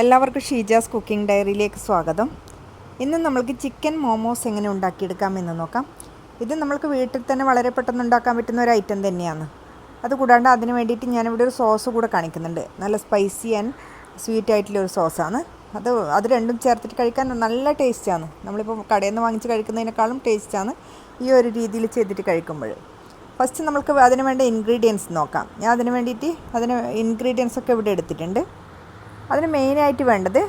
എല്ലാവർക്കും ഷീജാസ് കുക്കിംഗ് ഡയറിയിലേക്ക് സ്വാഗതം. ഇന്ന് നമ്മൾക്ക് ചിക്കൻ മോമോസ് എങ്ങനെ ഉണ്ടാക്കിയെടുക്കാമെന്ന് നോക്കാം. ഇത് നമ്മൾക്ക് വീട്ടിൽ തന്നെ വളരെ പെട്ടെന്ന് ഉണ്ടാക്കാൻ പറ്റുന്ന ഒരു ഐറ്റം തന്നെയാണ്. അതുകൂടാണ്ട് അതിന് വേണ്ടിയിട്ട് ഞാനിവിടെ ഒരു സോസ് കൂടെ കാണിക്കുന്നുണ്ട്. നല്ല സ്പൈസി ആൻഡ് സ്വീറ്റ് ആയിട്ടുള്ള ഒരു സോസാണ്. അത് അത് രണ്ടും ചേർത്തിട്ട് കഴിക്കാൻ നല്ല ടേസ്റ്റാണ്. നമ്മളിപ്പോൾ കടയിൽ നിന്ന് വാങ്ങിച്ച് കഴിക്കുന്നതിനേക്കാളും ടേസ്റ്റാണ് ഈ ഒരു രീതിയിൽ ചെയ്തിട്ട് കഴിക്കുമ്പോൾ. ഫസ്റ്റ് നമുക്ക് അതിന് വേണ്ട ഇൻഗ്രീഡിയൻസ് നോക്കാം. ഞാൻ അതിന് വേണ്ടിയിട്ട് അതിന് ഇൻഗ്രീഡിയൻസ് ഒക്കെ ഇവിടെ എടുത്തിട്ടുണ്ട്. അതിന് മെയിനായിട്ട് വേണ്ടത്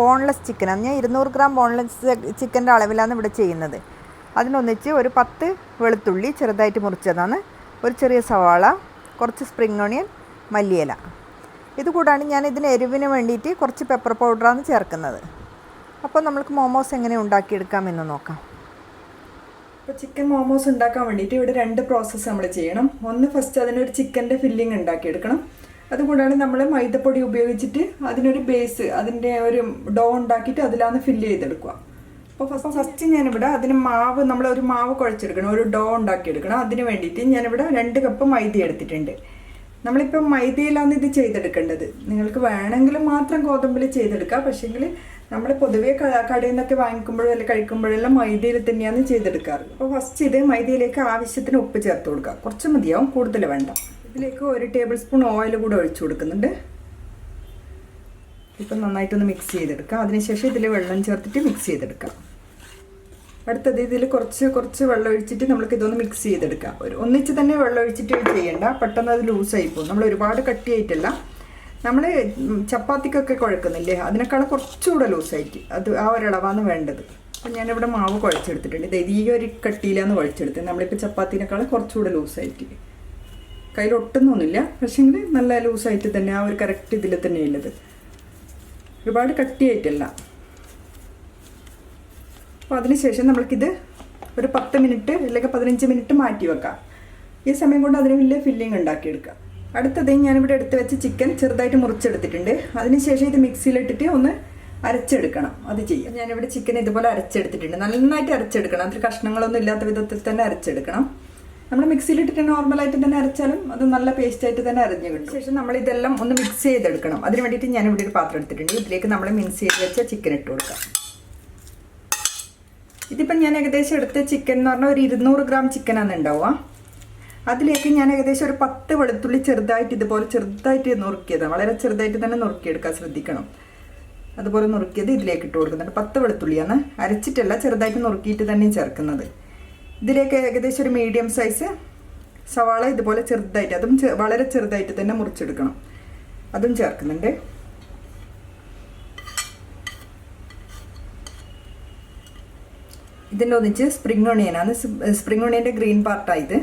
ബോൺലെസ് ചിക്കനാണ് ഞാൻ ഇരുന്നൂറ് ഗ്രാം ബോൺലെസ് ചിക്കന്റെ അളവിലാണ് ഇവിടെ ചെയ്യുന്നത്. അതിനൊന്നിച്ച് ഒരു പത്ത് വെളുത്തുള്ളി ചെറുതായിട്ട് മുറിച്ചതാണ്. ഒരു ചെറിയ സവാള കുറച്ച് സ്പ്രിംഗ് ഓണിയൻ മല്ലിയില. ഇതുകൂടാണ് ഞാൻ ഇതിന് എരിവിന് വേണ്ടിയിട്ട് കുറച്ച് പെപ്പർ പൗഡറാണ് ചേർക്കുന്നത്. അപ്പോൾ നമുക്ക് മോമോസ് എങ്ങനെ ഉണ്ടാക്കിയെടുക്കാമെന്ന് നോക്കാം. ഇപ്പോൾ ചിക്കൻ മോമോസ് ഉണ്ടാക്കാൻ വേണ്ടിയിട്ട് ഇവിടെ രണ്ട് പ്രോസസ്സ് നമ്മൾ ചെയ്യണം. ഒന്ന് ഫസ്റ്റ് അതിനൊരു ചിക്കന്റെ ഫില്ലിംഗ് ഉണ്ടാക്കിയെടുക്കണം. അതുകൂടാണ്ട് നമ്മൾ മൈദപ്പൊടി ഉപയോഗിച്ചിട്ട് അതിനൊരു ബേസ് അതിന്റെ ഒരു ഡോ ഉണ്ടാക്കിയിട്ട് അതിലാണ് ഫില്ല് ചെയ്തെടുക്കുക. അപ്പോൾ ഫസ്റ്റ് ഫസ്റ്റ് ഞാനിവിടെ അതിന് മാവ് നമ്മൾ ഒരു മാവ് കുഴച്ചെടുക്കണം ഒരു ഡോ ഉണ്ടാക്കിയെടുക്കണം. അതിന് വേണ്ടിയിട്ട് ഞാനിവിടെ രണ്ട് കപ്പ് മൈദ എടുത്തിട്ടുണ്ട്. നമ്മളിപ്പോൾ മൈദയിലാണ് ഇത് ചെയ്തെടുക്കേണ്ടത്. നിങ്ങൾക്ക് വേണമെങ്കിൽ മാത്രം ഗോതമ്പിൽ ചെയ്തെടുക്കാം. പക്ഷേങ്കിൽ നമ്മൾ പൊതുവേ കടയിൽ നിന്നൊക്കെ വാങ്ങിക്കുമ്പോഴും അല്ലെങ്കിൽ കഴിക്കുമ്പോഴെല്ലാം മൈദയിൽ തന്നെയാണ് ചെയ്തെടുക്കാറ്. അപ്പോൾ ഫസ്റ്റ് ഇത് മൈദയിലേക്ക് ആവശ്യത്തിന് ഉപ്പ് ചേർത്ത് കൊടുക്കുക. കുറച്ച് മതിയാവും കൂടുതൽ വേണ്ട. ഇതിലേക്ക് ഒരു ടേബിൾ സ്പൂൺ ഓയിൽ കൂടെ ഒഴിച്ചു കൊടുക്കുന്നുണ്ട്. ഇപ്പം നന്നായിട്ടൊന്ന് മിക്സ് ചെയ്തെടുക്കാം. അതിനുശേഷം ഇതിൽ വെള്ളം ചേർത്തിട്ട് മിക്സ് ചെയ്തെടുക്കാം. അടുത്തത് ഇതിൽ കുറച്ച് കുറച്ച് വെള്ളം ഒഴിച്ചിട്ട് നമുക്ക് ഇതൊന്ന് മിക്സ് ചെയ്തെടുക്കാം. ഒരു ഒന്നിച്ച് തന്നെ വെള്ളം ഒഴിച്ചിട്ട് ചെയ്യണ്ട. പെട്ടെന്ന് അത് ലൂസായി പോകും. നമ്മൾ ഒരുപാട് കട്ടിയായിട്ടല്ല. നമ്മൾ ചപ്പാത്തിക്കൊക്കെ കുഴക്കുന്നില്ലേ? അതിനേക്കാളും കുറച്ചുകൂടെ ലൂസായിട്ട് അത് ആ ഒരിളവാണ് വേണ്ടത്. അപ്പം ഞാനിവിടെ മാവ് കുഴച്ചെടുത്തിട്ടുണ്ട്. ഇത് ഈ ഒരു കട്ടിയിലാണ് കുഴച്ചെടുത്തത്. നമ്മളിപ്പോൾ ചപ്പാത്തിനേക്കാളും കുറച്ചുകൂടെ ലൂസായിട്ട് കയ്യിൽ ഒട്ടുന്നൊന്നുമില്ല പക്ഷേങ്കിൽ നല്ല ലൂസായിട്ട് തന്നെ ആ ഒരു കറക്റ്റ് ഇതിൽ തന്നെ ഉള്ളത്. ഒരുപാട് കട്ടിയായിട്ടല്ല. അപ്പോൾ അതിനുശേഷം നമ്മൾക്കിത് ഒരു പത്ത് മിനിറ്റ് അല്ലെങ്കിൽ പതിനഞ്ച് മിനിറ്റ് മാറ്റി വെക്കാം. ഈ സമയം കൊണ്ട് അതിന് വലിയ ഫില്ലിംഗ് ഉണ്ടാക്കിയെടുക്കാം. അടുത്തത് ഞാനിവിടെ എടുത്ത് വെച്ച് ചിക്കൻ ചെറുതായിട്ട് മുറിച്ചെടുത്തിട്ടുണ്ട്. അതിനുശേഷം ഇത് മിക്സിയിലിട്ടിട്ട് ഒന്ന് അരച്ചെടുക്കണം. അത് ചെയ്യാം. ഞാനിവിടെ ചിക്കൻ ഇതുപോലെ അരച്ചെടുത്തിട്ടുണ്ട്. നന്നായിട്ട് അരച്ചെടുക്കണം. അതിൽ കഷ്ണങ്ങളൊന്നും ഇല്ലാത്ത വിധത്തിൽ തന്നെ അരച്ചെടുക്കണം. നമ്മൾ മിക്സിയിലിട്ടിട്ട് നോർമലായിട്ട് തന്നെ അരച്ചാലും അത് നല്ല പേസ്റ്റ് ആയിട്ട് തന്നെ അരഞ്ഞു കിട്ടും. ശേഷം നമ്മൾ ഇതെല്ലാം ഒന്ന് മിക്സ് ചെയ്തെടുക്കണം. അതിന് വേണ്ടിയിട്ട് ഞാൻ ഇവിടെ ഒരു പാത്രം എടുത്തിട്ടുണ്ട്. ഇതിലേക്ക് നമ്മൾ മിക്സ് ചെയ്ത് വെച്ച ചിക്കൻ ഇട്ട് കൊടുക്കാം. ഇതിപ്പം ഞാൻ ഏകദേശം എടുത്ത ചിക്കൻ എന്ന് പറഞ്ഞാൽ ഒരു ഇരുന്നൂറ് ഗ്രാം ചിക്കനാണ് ഉണ്ടാവുക. അതിലേക്ക് ഞാൻ ഏകദേശം ഒരു പത്ത് വെളുത്തുള്ളി ചെറുതായിട്ട് ഇതുപോലെ ചെറുതായിട്ട് നുറുക്കിയത്. വളരെ ചെറുതായിട്ട് തന്നെ നുറുക്കിയെടുക്കാൻ ശ്രദ്ധിക്കണം. അതുപോലെ നുറുക്കിയത് ഇതിലേക്ക് ഇട്ട് കൊടുക്കുന്നുണ്ട്. പത്ത് വെളുത്തുള്ളിയാണ്. അരച്ചിട്ടല്ല ചെറുതായിട്ട് നുറുക്കിയിട്ട് തന്നെ ചേർക്കുന്നത്. ഇതിലേക്ക് ഏകദേശം ഒരു മീഡിയം സൈസ് സവാള ഇതുപോലെ ചെറുതായിട്ട് അതും വളരെ ചെറുതായിട്ട് തന്നെ മുറിച്ചെടുക്കണം. അതും ചേർക്കുന്നുണ്ട്. ഇതിന്റെ ഒന്നിച്ച് സ്പ്രിംഗ് ഒണിയനാണ് സ്പ്രിംഗ് ഒണിയന്റെ ഗ്രീൻ പാർട്ടായത്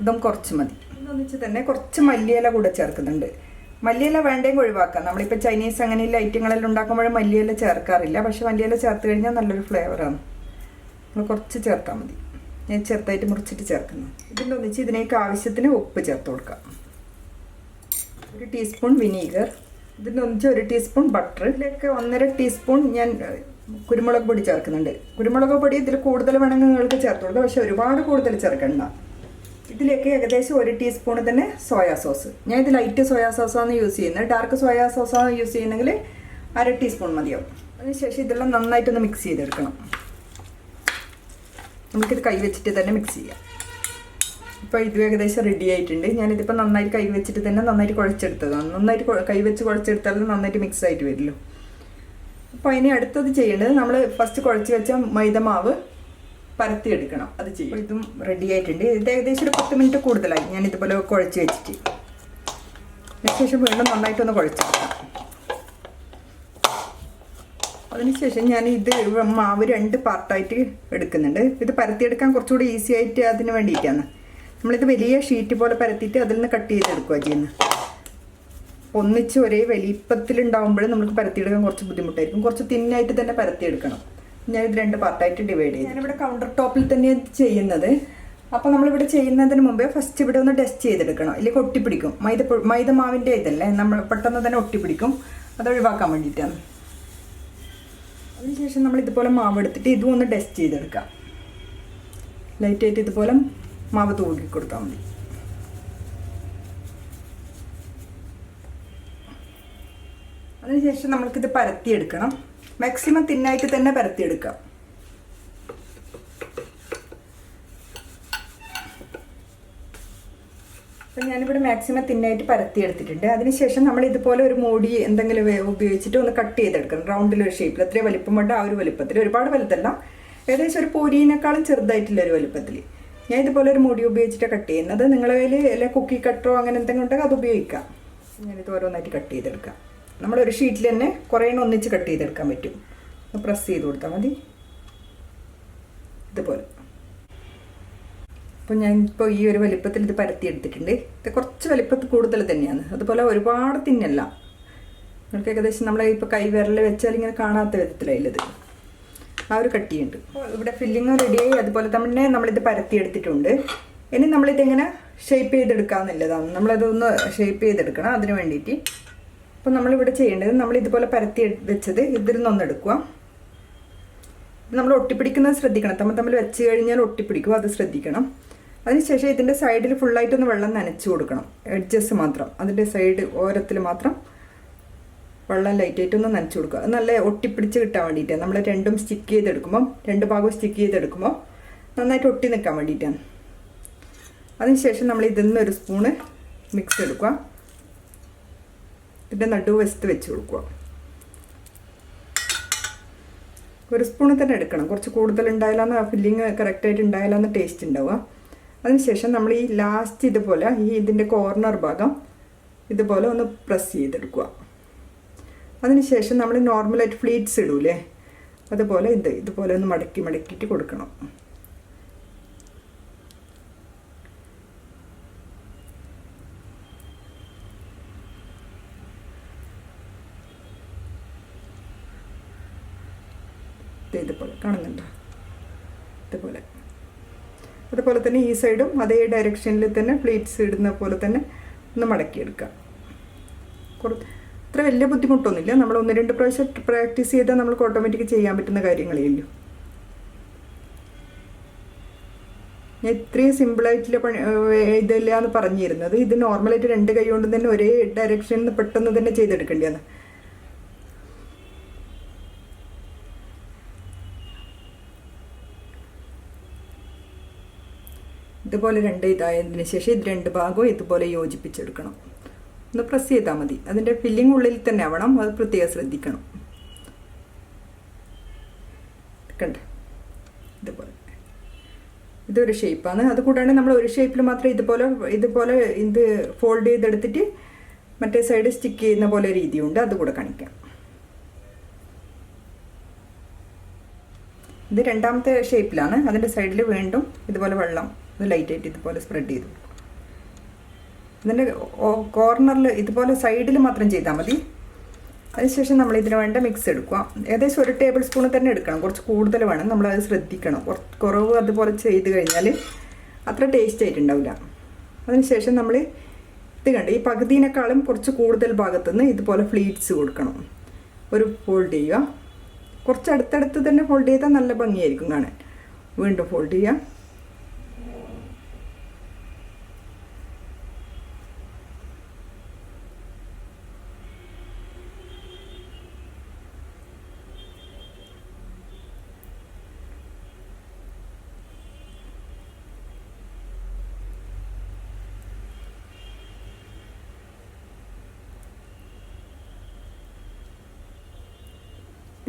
ഇതും. കുറച്ച് മതി. ഒന്നിച്ച് തന്നെ കുറച്ച് മല്ലിയില കൂടെ ചേർക്കുന്നുണ്ട്. മല്ലിയില വേണ്ടേം ഒഴിവാക്കാം. നമ്മളിപ്പോൾ ചൈനീസ് അങ്ങനെയുള്ള ഐറ്റങ്ങളെല്ലാം ഉണ്ടാക്കുമ്പോഴും മല്ലിയില ചേർക്കാറില്ല. പക്ഷെ മല്ലിയില ചേർത്ത് കഴിഞ്ഞാൽ നല്ലൊരു ഫ്ലേവറാണ് നമ്മൾ കുറച്ച് ചേർത്താൽ മതി. ഞാൻ ചെറുതായിട്ട് മുറിച്ചിട്ട് ചേർക്കുന്നു. ഇതിന്റെ ഒന്നിച്ച് ഇതിനേക്ക് ആവശ്യത്തിന് ഉപ്പ് ചേർത്ത് കൊടുക്കാം. ഒരു ടീസ്പൂൺ വിനീഗർ ഇതിന്റെ ഒന്നിച്ച് ഒരു ടീസ്പൂൺ ബട്ടർ ഇതിലേക്ക് ഒന്നര ടീസ്പൂൺ ഞാൻ കുരുമുളക് പൊടി ചേർക്കുന്നുണ്ട്. കുരുമുളക് പൊടി ഇതിൽ കൂടുതൽ വേണമെങ്കിൽ നിങ്ങൾക്ക് ചേർത്ത് പക്ഷെ ഒരുപാട് കൂടുതൽ ചേർക്കണ്ട. ഇതിലേക്ക് ഏകദേശം ഒരു ടീസ്പൂൺ തന്നെ സോയാ സോസ്. ഞാൻ ഇത് ലൈറ്റ് സോയാ സോസാണ് യൂസ് ചെയ്യുന്നത്. ഡാർക്ക് സോയാ സോസാണ് യൂസ് ചെയ്യുന്നെങ്കിൽ അര ടീസ്പൂൺ മതിയാവും. അതിനുശേഷം ഇതെല്ലാം നന്നായിട്ടൊന്ന് മിക്സ് ചെയ്തെടുക്കണം. നമുക്കിത് കൈ വെച്ചിട്ട് തന്നെ മിക്സ് ചെയ്യാം. ഇപ്പോൾ ഇത് ഏകദേശം റെഡി ആയിട്ടുണ്ട്. ഞാനിതിപ്പോൾ നന്നായിട്ട് കൈ വെച്ചിട്ട് തന്നെ നന്നായിട്ട് കുഴച്ചെടുത്തതാണ് നന്നായിട്ട് കൈ വെച്ച് കുഴച്ചെടുത്താൽ നന്നായിട്ട് മിക്സ് ആയിട്ട് വരുമല്ലോ അപ്പോൾ ഇനി അടുത്തത് ചെയ്യേണ്ടത് നമ്മൾ ഫസ്റ്റ് കുഴച്ച് വെച്ച മൈദമാവ് പരത്തിയെടുക്കണം. അത് ചെയ്യും. ഇതും റെഡി ആയിട്ടുണ്ട്. ഇത് ഏകദേശം ഒരു പത്ത് മിനിറ്റ് കൂടുതലായി. ഞാൻ ഇതുപോലെ കുഴച്ച് വെച്ചിട്ട്. അതിനുശേഷം വീണ്ടും നന്നായിട്ടൊന്ന് കുഴച്ചെടുക്കാം. അതിനുശേഷം ഞാൻ ഇത് മാവ് രണ്ട് പാർട്ടായിട്ട് എടുക്കുന്നുണ്ട്. ഇത് പരത്തിയെടുക്കാൻ കുറച്ചുകൂടി ഈസി ആയിട്ട് അതിന് വേണ്ടിയിട്ടാണ്. നമ്മളിത് വലിയ ഷീറ്റ് പോലെ പരത്തിയിട്ട് അതിൽ നിന്ന് കട്ട് ചെയ്തെടുക്കുക ചെയ്യുന്നത് ഒന്നിച്ച് ഒരേ വലിപ്പത്തിലുണ്ടാകുമ്പോൾ നമുക്ക് പരത്തിയെടുക്കാൻ കുറച്ച് ബുദ്ധിമുട്ടായിരിക്കും. കുറച്ച് തിന്നായിട്ട് തന്നെ പരത്തിയെടുക്കണം. ഇത് രണ്ട് പാർട്ടായിട്ട് ഡിവൈഡ് ചെയ്യും ഞാനിവിടെ കൗണ്ടർ ടോപ്പിൽ തന്നെയാണ് ചെയ്യുന്നത്. അപ്പോൾ നമ്മളിവിടെ ചെയ്യുന്നതിന് മുമ്പേ ഫസ്റ്റ് ഇവിടെ ഒന്ന് ടെസ്റ്റ് ചെയ്തെടുക്കണം. ഇല്ലെങ്കിൽ ഒട്ടിപ്പിടിക്കും മൈദ മൈദ മാവിന്റെ ഇതല്ലേ? നമ്മൾ പെട്ടെന്ന് തന്നെ ഒട്ടിപ്പിടിക്കും. അത് ഒഴിവാക്കാൻ വേണ്ടിയിട്ടാണ്. അതിനുശേഷം നമ്മൾ ഇതുപോലെ മാവ് എടുത്തിട്ട് ഇതും ഒന്ന് ടെസ്റ്റ് ചെയ്തെടുക്കാം ലൈറ്റായിട്ട് ഇതുപോലെ മാവ് തൂക്കി കൊടുത്താൽ മതി. അതിനുശേഷം നമ്മൾക്കിത് പരത്തിയെടുക്കണം. മാക്സിമം തിന്നായിട്ട് തന്നെ പരത്തിയെടുക്കാം അപ്പം ഞാനിവിടെ മാക്സിമം തിന്നായിട്ട് പരത്തിയെടുത്തിട്ടുണ്ട് അതിനുശേഷം നമ്മൾ ഇതുപോലെ ഒരു മോടി എന്തെങ്കിലും ഉപയോഗിച്ചിട്ട് ഒന്ന് കട്ട് ചെയ്തെടുക്കണം. റൗണ്ടിൽ ഒരു ഷേപ്പിൽ എത്രയും വലിപ്പം കൊണ്ട് ആ ഒരു വലിപ്പത്തിൽ. ഒരുപാട് വലുതല്ല. ഏകദേശം ഒരു പൂരിനേക്കാളും ചെറുതായിട്ടുള്ള ഒരു വലുപ്പത്തിൽ. ഞാൻ ഇതുപോലെ ഒരു മുടി ഉപയോഗിച്ചിട്ട് കട്ട് ചെയ്യുന്നത്. നിങ്ങളെ കയ്യിൽ അല്ലെ കുക്കി കട്ടറോ അങ്ങനെ എന്തെങ്കിലും ഉണ്ടെങ്കിൽ അത് ഉപയോഗിക്കാം. ഞാനിത് ഓരോന്നായിട്ട് കട്ട് ചെയ്തെടുക്കാം നമ്മളൊരു ഷീറ്റിൽ തന്നെ കുറേ ഒന്നിച്ച് കട്ട് ചെയ്തെടുക്കാൻ പറ്റും. പ്രസ് ചെയ്ത് കൊടുത്താൽ മതി. ഇതുപോലെ. അപ്പോൾ ഞാൻ ഇപ്പോൾ ഈ ഒരു വലിപ്പത്തിൽ ഇത് പരത്തി എടുത്തിട്ടുണ്ട്. ഇത് കുറച്ച് വലിപ്പത്തിൽ കൂടുതൽ തന്നെയാണ്. അതുപോലെ ഒരുപാട് തിന്നല്ല. നിങ്ങൾക്ക് ഏകദേശം നമ്മളെ ഇപ്പോൾ കൈവിരൽ വെച്ചാൽ ഇങ്ങനെ കാണാത്ത വിധത്തിലായില്ലത് ആ ഒരു കട്ടിയുണ്ട്. ഇവിടെ ഫില്ലിങ് റെഡിയായി അതുപോലെ തന്നെ നമ്മളിത് പരത്തി എടുത്തിട്ടുണ്ട്. ഇനി നമ്മളിതെങ്ങനെ ഷേപ്പ് ചെയ്തെടുക്കാമെന്നുള്ളതാണ് നമ്മളതൊന്ന് ഷേപ്പ് ചെയ്തെടുക്കണം അതിന് വേണ്ടിയിട്ട്. അപ്പോൾ നമ്മളിവിടെ ചെയ്യേണ്ടത് നമ്മൾ ഇതുപോലെ പരത്തി വെച്ചത് ഇതിൽ നിന്നൊന്ന് എടുക്കുക. നമ്മൾ ഒട്ടിപ്പിടിക്കുന്നത് ശ്രദ്ധിക്കണം. തമ്മിൽ തമ്മിൽ വെച്ച് കഴിഞ്ഞാൽ ഒട്ടിപ്പിടിക്കും. അത് ശ്രദ്ധിക്കണം. അതിനുശേഷം ഇതിന്റെ സൈഡിൽ ഫുള്ളായിട്ടൊന്ന് വെള്ളം നനച്ചു കൊടുക്കണം. എഡ്ജസ് മാത്രം. അതിന്റെ സൈഡ് ഓരത്തിൽ മാത്രം വെള്ളം ലൈറ്റായിട്ടൊന്ന് നനച്ചു കൊടുക്കുക. അത് നല്ല ഒട്ടിപ്പിടിച്ച് കിട്ടാൻ വേണ്ടിയിട്ട് നമ്മൾ രണ്ടും സ്റ്റിക്ക് ചെയ്തെടുക്കുമ്പോൾ രണ്ട് ഭാഗവും സ്റ്റിക്ക് ചെയ്തെടുക്കുമ്പോൾ നന്നായിട്ട് ഒട്ടി നിൽക്കാൻ വേണ്ടിയിട്ടാണ്. അതിനുശേഷം നമ്മൾ ഇതിൽ നിന്ന് ഒരു സ്പൂണ് മിക്സ് എടുക്കുക. ഇതിന്റെ നടുവ് വശത്ത് വെച്ച് കൊടുക്കുക. ഒരു സ്പൂണ് തന്നെ എടുക്കണം. കുറച്ച് കൂടുതൽ ഉണ്ടായാലാണ് ആ ഫില്ലിങ് കറക്റ്റായിട്ട് ഉണ്ടായാലാണ് ടേസ്റ്റ് ഉണ്ടാവുക. അതിനുശേഷം നമ്മൾ ഈ ലാസ്റ്റ് ഇതുപോലെ ഈ ഇതിന്റെ കോർണർ ഭാഗം ഇതുപോലെ ഒന്ന് പ്രസ് ചെയ്തെടുക്കുക. അതിനുശേഷം നമ്മൾ നോർമലായിട്ട് ഫ്ലീറ്റ്സ് ഇടൂലേ? അതുപോലെ ഇത് ഇതുപോലെ ഒന്ന് മടക്കി മടക്കിയിട്ട് കൊടുക്കണം ദേ ഇതുപോലെ കാണുന്നുണ്ടോ ഇതുപോലെ അതുപോലെ തന്നെ ഈ സൈഡും അതേ ഡയറക്ഷനിൽ തന്നെ പ്ലേറ്റ്സ് ഇടുന്ന പോലെ തന്നെ ഒന്ന് മടക്കിയെടുക്കുക. കുറച്ച് അത്ര വലിയ ബുദ്ധിമുട്ടൊന്നുമില്ല. നമ്മൾ ഒന്ന് രണ്ട് പ്രാവശ്യം പ്രാക്ടീസ് ചെയ്താൽ നമുക്ക് ഓട്ടോമാറ്റിക് ചെയ്യാൻ പറ്റുന്ന കാര്യങ്ങളേ ഉള്ളൂ ഞാൻ ഇത്രയും സിമ്പിളായിട്ടുള്ള പണി ഇതില്ല എന്ന് പറഞ്ഞിരുന്നത്. ഇത് നോർമലായിട്ട് രണ്ട് കൈ കൊണ്ട് തന്നെ ഒരേ ഡയറക്ഷനിൽ പെട്ടെന്ന് തന്നെ ചെയ്തെടുക്കേണ്ടതാണ് ഇതുപോലെ രണ്ട് ഇതായതിന് ശേഷം ഇത് രണ്ട് ഭാഗവും ഇതുപോലെ യോജിപ്പിച്ചെടുക്കണം. ഒന്ന് പ്രസ് ചെയ്താൽ മതി. അതിന്റെ ഫില്ലിംഗ് ഉള്ളിൽ തന്നെ ആവണം. അത് പ്രത്യേകം ശ്രദ്ധിക്കണം. കണ്ട. ഇതുപോലെ. ഇതൊരു ഷേപ്പാണ് അതുകൂടാണ്ട് നമ്മൾ ഒരു ഷേപ്പിൽ മാത്രം ഇതുപോലെ ഇതുപോലെ ഇത് ഫോൾഡ് ചെയ്തെടുത്തിട്ട് മറ്റേ സൈഡ് സ്റ്റിക്ക് ചെയ്യുന്ന പോലെ രീതിയുണ്ട്. അതുകൂടെ കാണിക്കാം. ഇത് രണ്ടാമത്തെ ഷേപ്പിലാണ് അതിന്റെ സൈഡിൽ വീണ്ടും ഇതുപോലെ വെള്ളം ഇത് ലൈറ്റായിട്ട് ഇതുപോലെ സ്പ്രെഡ് ചെയ്തു. ഇതിന്റെ കോർണറിൽ ഇതുപോലെ സൈഡിൽ മാത്രം ചെയ്താൽ മതി. അതിനുശേഷം നമ്മൾ ഇതിന് വേണ്ട മിക്സ് എടുക്കുക. ഏകദേശം ഒരു ടേബിൾ സ്പൂൺ തന്നെ എടുക്കണം. കുറച്ച് കൂടുതൽ വേണം. നമ്മൾ അത് ശ്രദ്ധിക്കണം. കുറവ് അതുപോലെ ചെയ്ത് കഴിഞ്ഞാൽ അത്ര ടേസ്റ്റ് ആയിട്ടുണ്ടാവില്ല. അതിനുശേഷം നമ്മൾ ഇത് കണ്ട് ഈ പകുതിനേക്കാളും കുറച്ച് കൂടുതൽ ഭാഗത്തു നിന്ന് ഇതുപോലെ ഫ്ലീറ്റ്സ് കൊടുക്കണം. ഒരു ഫോൾഡ് ചെയ്യുക. കുറച്ച് അടുത്തടുത്ത് തന്നെ ഫോൾഡ് ചെയ്താൽ നല്ല ഭംഗിയായിരിക്കും കാണാൻ. വീണ്ടും ഫോൾഡ് ചെയ്യുക.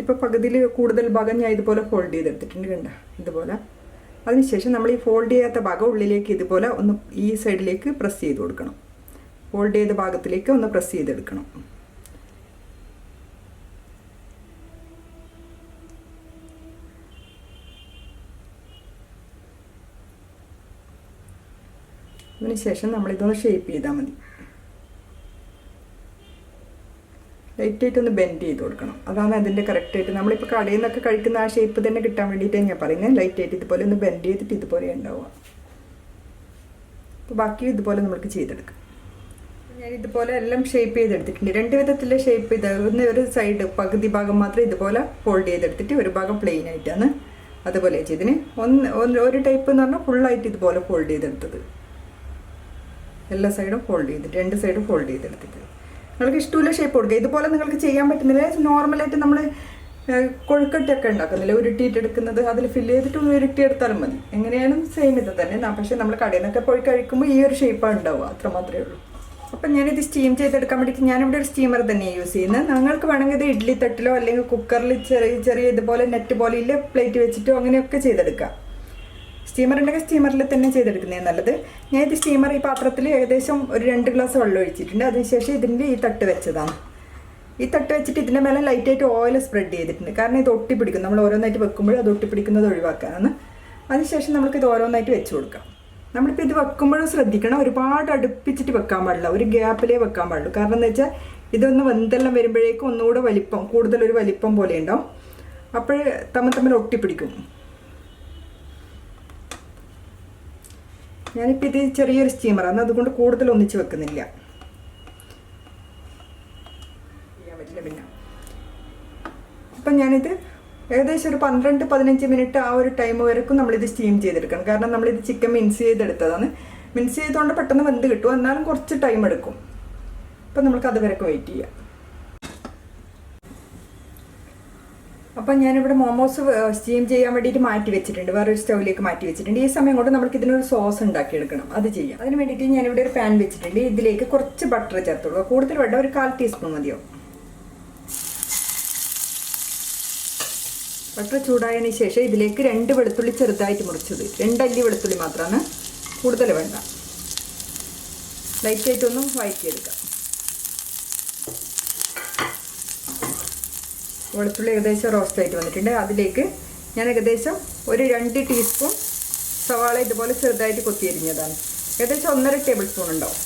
ഇപ്പോൾ പകുതിയിൽ കൂടുതൽ ഭാഗം ഞാൻ ഇതുപോലെ ഫോൾഡ് ചെയ്തെടുത്തിട്ടുണ്ട് കണ്ട? ഇതുപോലെ. അതിനുശേഷം നമ്മൾ ഈ ഫോൾഡ് ചെയ്യാത്ത ഭാഗം ഉള്ളിലേക്ക് ഇതുപോലെ ഒന്ന് ഈ സൈഡിലേക്ക് പ്രസ് ചെയ്ത് കൊടുക്കണം. ഫോൾഡ് ചെയ്ത ഭാഗത്തിലേക്ക് ഒന്ന് പ്രസ് ചെയ്തെടുക്കണം. അതിനുശേഷം നമ്മളിതൊന്ന് ഷേപ്പ് ചെയ്താൽ മതി. ലൈറ്റായിട്ട് ഒന്ന് ബെൻഡ് ചെയ്ത് കൊടുക്കണം. അതാണ് അതിന്റെ കറക്റ്റായിട്ട് നമ്മളിപ്പോൾ കടയിൽ നിന്നൊക്കെ കഴിക്കുന്ന ആ ഷേപ്പ് തന്നെ കിട്ടാൻ വേണ്ടിയിട്ടാണ് ഞാൻ പറയുന്നത് ലൈറ്റായിട്ട് ഇതുപോലെ ഒന്ന് ബെൻഡ് ചെയ്തിട്ട് ഇതുപോലെ ഉണ്ടാവുക. അപ്പോൾ ബാക്കി ഇതുപോലെ നമുക്ക് ചെയ്തെടുക്കാം. ഞാൻ ഇതുപോലെ എല്ലാം ഷേപ്പ് ചെയ്തെടുത്തിട്ടുണ്ട്. രണ്ട് വിധത്തിലെ ഷേപ്പ് ചെയ്ത് ഒന്ന് ഒരു സൈഡ് പകുതി ഭാഗം മാത്രം ഇതുപോലെ ഫോൾഡ് ചെയ്തെടുത്തിട്ട് ഒരു ഭാഗം പ്ലെയിൻ ആയിട്ടാണ് അതുപോലെ ചെയ്തിന് ഒന്ന് ഒരു ടൈപ്പ് എന്ന് പറഞ്ഞാൽ ഫുള്ളായിട്ട് ഇതുപോലെ ഫോൾഡ് ചെയ്തെടുത്തത്. എല്ലാ സൈഡും ഫോൾഡ് ചെയ്തിട്ട് രണ്ട് സൈഡും ഫോൾഡ് ചെയ്തെടുത്തിട്ട്. നിങ്ങൾക്ക് ഇഷ്ടമുള്ള ഷേപ്പ് കൊടുക്കുക. ഇതുപോലെ നിങ്ങൾക്ക് ചെയ്യാൻ പറ്റുന്നില്ല. നോർമലായിട്ട് നമ്മൾ കൊഴുക്കട്ടയൊക്കെ ഉണ്ടാക്കുന്നില്ല? ഉരുട്ടിയിട്ട് എടുക്കുന്നത്. അതിൽ ഫില്ല് ചെയ്തിട്ട് ഒന്ന് ഉരുട്ടിയെടുത്താലും മതി. എങ്ങനെയാണ് സെയിം ഇത് തന്നെ. പക്ഷേ നമ്മൾ കടയിൽ നിന്നൊക്കെ പോയി കഴിക്കുമ്പോൾ ഈ ഒരു ഷേപ്പാണ് ഉണ്ടാവുക. അത്ര മാത്രമേ ഉള്ളൂ. അപ്പം ഞാനിത് സ്റ്റീം ചെയ്തെടുക്കാൻ വേണ്ടിയിട്ട് ഞാനിവിടെ ഒരു സ്റ്റീമർ തന്നെ യൂസ് ചെയ്യുന്നത്. നിങ്ങൾക്ക് വേണമെങ്കിൽ ഇത് ഇഡ്ഡലി തട്ടിലോ അല്ലെങ്കിൽ കുക്കറിൽ ചെറിയ ചെറിയ ഇതുപോലെ നെറ്റ് പോലെ ഇല്ല പ്ലേറ്റ് വെച്ചിട്ടോ അങ്ങനെയൊക്കെ ചെയ്തെടുക്കാം. സ്റ്റീമർ ഉണ്ടെങ്കിൽ സ്റ്റീമറിൽ തന്നെ ചെയ്തെടുക്കുന്നതാണ് നല്ലത്. ഞാൻ ഇത് സ്റ്റീമർ ഈ പാത്രത്തിൽ ഏകദേശം ഒരു രണ്ട് ഗ്ലാസ് വെള്ളം ഒഴിച്ചിട്ടുണ്ട്. അതിനുശേഷം ഇതിന്റെ ഈ തട്ട് വെച്ചതാണ്. ഈ തട്ട് വെച്ചിട്ട് ഇതിന്റെ മേലെ ലൈറ്റായിട്ട് ഓയിൽ സ്പ്രെഡ് ചെയ്തിട്ടുണ്ട്. കാരണം ഇത് ഒട്ടിപ്പിടിക്കും. നമ്മൾ ഓരോന്നായിട്ട് വെക്കുമ്പോൾ അത് ഒട്ടിപ്പിടിക്കുന്നത് ഒഴിവാക്കാനാണ്. അതിനുശേഷം നമുക്ക് ഇത് ഓരോന്നായിട്ട് വെച്ച് കൊടുക്കാം. നമ്മളിപ്പോൾ ഇത് വെക്കുമ്പോഴും ശ്രദ്ധിക്കണം. ഒരുപാട് അടുപ്പിച്ചിട്ട് വെക്കാൻ പാടില്ല. ഒരു ഗ്യാപ്പിലേ വെക്കാൻ പാടുള്ളൂ. കാരണം എന്ന് വെച്ചാൽ ഇതൊന്ന് വെന്തെല്ലാം വരുമ്പോഴേക്കും ഒന്നുകൂടെ വലിപ്പം കൂടുതലൊരു വലിപ്പം പോലെ ഉണ്ടാവും. അപ്പോൾ തമ്മിൽ തമ്മിൽ ഒട്ടിപ്പിടിക്കും. ഞാനിപ്പോൾ ഇത് ചെറിയൊരു സ്റ്റീമറാണ് അതുകൊണ്ട് കൂടുതൽ ഒന്നിച്ച് വെക്കുന്നില്ല. അപ്പം ഞാനിത് ഏകദേശം ഒരു പന്ത്രണ്ട് പതിനഞ്ച് മിനിറ്റ് ആ ഒരു ടൈം വരെക്കും നമ്മളിത് സ്റ്റീം ചെയ്തെടുക്കണം. കാരണം നമ്മളിത് ചിക്കൻ മിൻസ് ചെയ്തെടുത്തതാണ്. മിൻസ് ചെയ്തുകൊണ്ട് പെട്ടെന്ന് വെന്ത് കിട്ടും. എന്നാലും കുറച്ച് ടൈം എടുക്കും. അപ്പം നമുക്ക് അത് വരെയൊക്കെ വെയിറ്റ് ചെയ്യാം. അപ്പം ഞാനിവിടെ മോമോസ് സ്റ്റീം ചെയ്യാൻ വേണ്ടിയിട്ട് മാറ്റി വെച്ചിട്ടുണ്ട്. വേറൊരു സ്റ്റൗവിലേക്ക് മാറ്റി വെച്ചിട്ടുണ്ട്. ഈ സമയം കൊണ്ട് നമുക്ക് ഇതിനൊരു സോസ് ഉണ്ടാക്കിയെടുക്കണം. അത് ചെയ്യാം. അതിന് വേണ്ടിയിട്ട് ഞാനിവിടെ ഒരു പാൻ വെച്ചിട്ടുണ്ട്. ഇതിലേക്ക് കുറച്ച് ബട്ടർ ചേർത്തുള്ളൂ കൂടുതൽ വേണ്ട ഒരു കാൽ ടീസ്പൂൺ മതിയോ? ബട്ടർ ചൂടായതിന് ശേഷം ഇതിലേക്ക് രണ്ട് വെളുത്തുള്ളി ചെറുതായിട്ട് മുറിച്ചത്. രണ്ടല്ലി വെളുത്തുള്ളി മാത്രമാണ് കൂടുതൽ വേണ്ട. ലൈറ്റായിട്ടൊന്നും വഴറ്റിയെടുക്കാം. വെളുത്തുള്ളി ഏകദേശം റോസ്റ്റ് ആയിട്ട് വന്നിട്ടുണ്ട്. അതിലേക്ക് ഞാൻ ഏകദേശം ഒരു രണ്ട് ടീസ്പൂൺ സവാള ഇതുപോലെ ചെറുതായിട്ട് കൊത്തിയരിഞ്ഞതാണ്. ഏകദേശം ഒന്നര ടേബിൾ സ്പൂൺ ഉണ്ടാവും.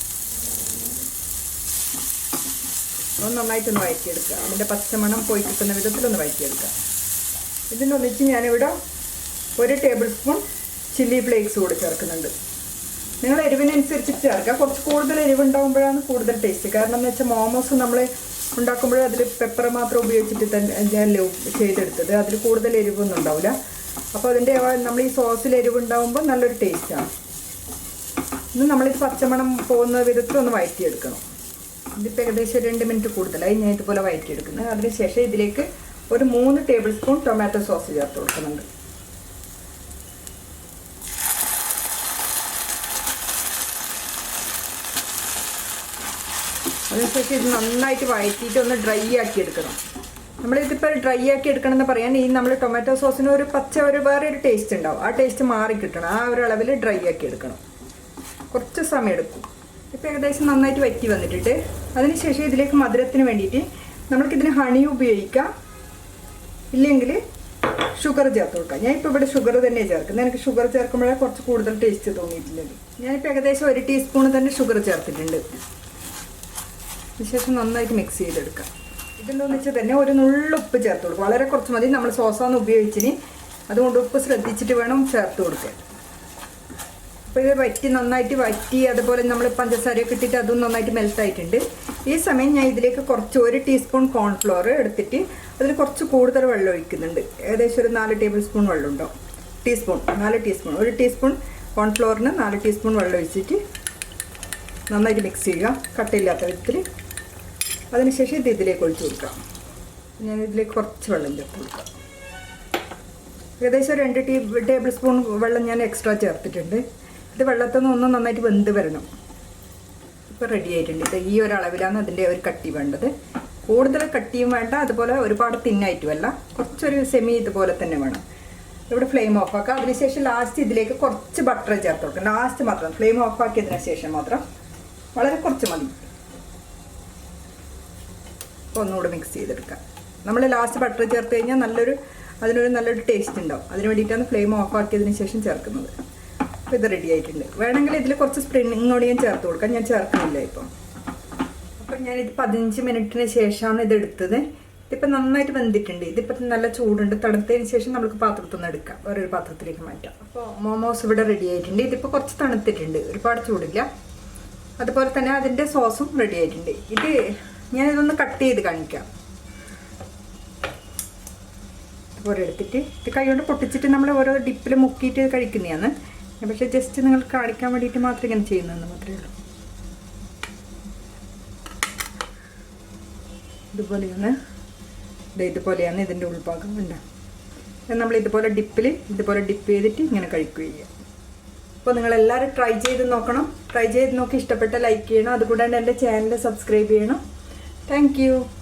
ഒന്ന് നന്നായിട്ടൊന്ന് വഴറ്റിയെടുക്കുക. അതിന്റെ പച്ചമണം പോയി കിട്ടുന്ന വിധത്തിലൊന്ന് വഴറ്റിയെടുക്കുക. ഇതിനൊന്നിച്ച് ഞാനിവിടെ ഒരു ടേബിൾ സ്പൂൺ ചില്ലി ഫ്ലേക്സ് കൂടി ചേർക്കുന്നുണ്ട്. നിങ്ങൾ എരിവിനനുസരിച്ച് ചേർക്കുക. കുറച്ച് കൂടുതൽ എരിവുണ്ടാകുമ്പോഴാണ് കൂടുതൽ ടേസ്റ്റ് കാരണം എന്ന് വെച്ചാൽ മോമോസ് നമ്മൾ ഉണ്ടാക്കുമ്പോൾ അതിൽ പെപ്പർ മാത്രം ഉപയോഗിച്ചിട്ട് തന്നെ അല്ലേ ചെയ്തെടുത്തത്. അതിൽ കൂടുതൽ എരിവൊന്നും ഉണ്ടാവില്ല അപ്പോൾ അതിന്റെ നമ്മൾ ഈ സോസിൽ എരിവുണ്ടാകുമ്പോൾ നല്ലൊരു ടേസ്റ്റാണ് ഇന്ന് ഈ പച്ചമണം പോകുന്ന വിധത്തിൽ ഒന്ന് വഴറ്റിയെടുക്കണം ഇതിപ്പോൾ ഏകദേശം രണ്ട് മിനിറ്റ് കൂടുതലായി ഞാൻ ഇതുപോലെ വഴറ്റിയെടുക്കുന്നത് അതിനുശേഷം ഇതിലേക്ക് ഒരു മൂന്ന് ടേബിൾ സ്പൂൺ ടൊമാറ്റോ സോസ് ചേർത്ത് കൊടുക്കുന്നുണ്ട്. അതിനുശേഷം ഇത് നന്നായിട്ട് വഴറ്റിയിട്ട് ഒന്ന് ഡ്രൈ ആക്കി എടുക്കണം. നമ്മളിതിപ്പോൾ ഡ്രൈ ആക്കി എടുക്കണം എന്ന് പറയാൻ ഈ നമ്മൾ ടൊമാറ്റോ സോസിന് ഒരു പച്ച ഒരു വേറെ ഒരു ടേസ്റ്റ് ഉണ്ടാവും. ആ ടേസ്റ്റ് മാറി കിട്ടണം. ആ ഒരു അളവിൽ ഡ്രൈ ആക്കി എടുക്കണം. കുറച്ച് സമയം എടുക്കും. ഇപ്പോൾ ഏകദേശം നന്നായിട്ട് വറ്റി വന്നിട്ടുണ്ട്. അതിനുശേഷം ഇതിലേക്ക് മധുരത്തിന് വേണ്ടിയിട്ട് നമ്മൾക്കിതിന് ഹണി ഉപയോഗിക്കാം. ഇല്ലെങ്കിൽ ഷുഗർ ചേർത്ത് കൊടുക്കാം. ഞാൻ ഇപ്പോൾ ഇവിടെ ഷുഗർ തന്നെ ചേർക്കുന്നത്. എനിക്ക് ഷുഗർ ചേർക്കുമ്പോഴേ കുറച്ച് കൂടുതൽ ടേസ്റ്റ് തോന്നിയിട്ടില്ല ഞാനിപ്പോൾ ഏകദേശം ഒരു ടീസ്പൂൺ തന്നെ ഷുഗർ ചേർത്തിട്ടുണ്ട്. അതിനുശേഷം നന്നായിട്ട് മിക്സ് ചെയ്തെടുക്കാം. ഇതെന്താണെന്ന് വെച്ചാൽ തന്നെ ഒരു നുള്ളു ഉപ്പ് ചേർത്ത് കൊടുക്കും. വളരെ കുറച്ച് മതി. നമ്മൾ സോസാന്ന് ഉപയോഗിച്ചിന്. അതുകൊണ്ട് ഉപ്പ് ശ്രദ്ധിച്ചിട്ട് വേണം ചേർത്ത് കൊടുക്കാൻ. അപ്പോൾ ഇത് വറ്റി നന്നായിട്ട് വറ്റി അതുപോലെ നമ്മൾ പഞ്ചസാരയൊക്കെ ഇട്ടിട്ട് അതും നന്നായിട്ട് മെൽറ്റായിട്ടുണ്ട് ഈ സമയം ഞാൻ ഇതിലേക്ക് കുറച്ച് ഒരു ടീസ്പൂൺ കോൺഫ്ലോർ എടുത്തിട്ട് അതിൽ കുറച്ച് കൂടുതൽ വെള്ളം ഒഴിക്കുന്നുണ്ട്. ഏകദേശം ഒരു നാല് ടേബിൾ സ്പൂൺ വെള്ളം ഉണ്ടോ ടീസ്പൂൺ നാല് ടീസ്പൂൺ ഒരു ടീസ്പൂൺ കോൺഫ്ലോറിന് നാല് ടീസ്പൂൺ വെള്ളം ഒഴിച്ചിട്ട് നന്നായിട്ട് മിക്സ് ചെയ്യുക. കട്ടയില്ലാത്ത വിധത്തിൽ അതിനുശേഷം ഇത് ഇതിലേക്ക് ഒഴിച്ചു കൊടുക്കാം. ഞാൻ ഇതിലേക്ക് കുറച്ച് വെള്ളം ചേർത്ത് കൊടുക്കാം. ഏകദേശം രണ്ട് ടീ ടേബിൾ സ്പൂൺ വെള്ളം ഞാൻ എക്സ്ട്രാ ചേർത്തിട്ടുണ്ട്. ഇത് വെള്ളത്തിൽ നിന്ന് ഒന്നും നന്നായിട്ട് വെന്ത് വരണം. ഇപ്പോൾ റെഡി ആയിട്ടുണ്ട്. ഇത് ഈ ഒരു അളവിലാണ് അതിന്റെ ഒരു കട്ടി വേണ്ടത്. കൂടുതൽ കട്ടിയും വേണ്ട അതുപോലെ ഒരുപാട് തിന്നായിട്ടുമല്ല കുറച്ചൊരു സെമി ഇതുപോലെ തന്നെ വേണം. ഇവിടെ ഫ്ലെയിം ഓഫ് ആക്കുക അതിനുശേഷം ലാസ്റ്റ് ഇതിലേക്ക് കുറച്ച് ബട്ടർ ചേർത്ത് കൊടുക്കണം ലാസ്റ്റ് മാത്രം. ഫ്ലെയിം ഓഫ് ആക്കിയതിന് ശേഷം മാത്രം. വളരെ കുറച്ച് മതി. ഒന്നുകൂടെ മിക്സ് ചെയ്തെടുക്കാം നമ്മൾ ലാസ്റ്റ് ബട്ടർ ചേർത്ത് കഴിഞ്ഞാൽ നല്ലൊരു അതിനൊരു നല്ലൊരു ടേസ്റ്റ് ഉണ്ടാവും. അതിന് വേണ്ടിയിട്ടാണ് ഫ്ലെയിം ഓഫ് ആക്കിയതിന് ശേഷം ചേർക്കുന്നത്. അപ്പോൾ ഇത് റെഡി ആയിട്ടുണ്ട്. വേണമെങ്കിൽ ഇതിൽ കുറച്ച് സ്പ്രിംഗ് ഓണിയൻ ചേർത്ത് കൊടുക്കാം. ഞാൻ ചേർക്കുന്നില്ല ഇപ്പം. അപ്പം ഞാനിത് പതിനഞ്ച് മിനിറ്റിന് ശേഷമാണ് ഇത് എടുത്തത്. ഇതിപ്പോൾ നന്നായിട്ട് വെന്തിട്ടുണ്ട്. ഇതിപ്പോൾ നല്ല ചൂടുണ്ട്. തണുത്തതിന് ശേഷം നമുക്ക് പാത്രത്തിൽ നിന്ന് എടുക്കാം. വേറൊരു പാത്രത്തിലേക്ക് മാറ്റാം. അപ്പോൾ മോമോസ് ഇവിടെ റെഡി ആയിട്ടുണ്ട്. ഇതിപ്പോൾ കുറച്ച് തണുത്തിട്ടുണ്ട്. ഒരുപാട് ചൂടില്ല. അതുപോലെ തന്നെ അതിന്റെ സോസും റെഡി ആയിട്ടുണ്ട്. ഇത് ഞാനിതൊന്ന് കട്ട് ചെയ്ത് കാണിക്കാം. ഇതുപോലെ എടുത്തിട്ട് ഇത് കൈകൊണ്ട് പൊട്ടിച്ചിട്ട് നമ്മൾ ഓരോ ഡിപ്പിൽ മുക്കിയിട്ട് കഴിക്കുന്നതാണ്. പക്ഷെ ജസ്റ്റ് നിങ്ങൾ കാണിക്കാൻ വേണ്ടിയിട്ട് മാത്രം ഇങ്ങനെ ചെയ്യുന്നതെന്ന് മാത്രമേ ഉള്ളൂ. ഇതുപോലെയാണ്. ഇത് ഇതുപോലെയാണ് ഇതിന്റെ ഉൾഭാഗം ഉണ്ട് നമ്മൾ ഇതുപോലെ ഡിപ്പിൽ ഇതുപോലെ ഡിപ്പ് ചെയ്തിട്ട് ഇങ്ങനെ കഴിക്കുക അപ്പോൾ നിങ്ങൾ എല്ലാവരും ട്രൈ ചെയ്ത് നോക്കണം. ട്രൈ ചെയ്ത് നോക്കി ഇഷ്ടപ്പെട്ട ലൈക്ക് ചെയ്യണം. അതുകൂടാണ്ട് എന്റെ ചാനൽ സബ്സ്ക്രൈബ് ചെയ്യണം. Thank you.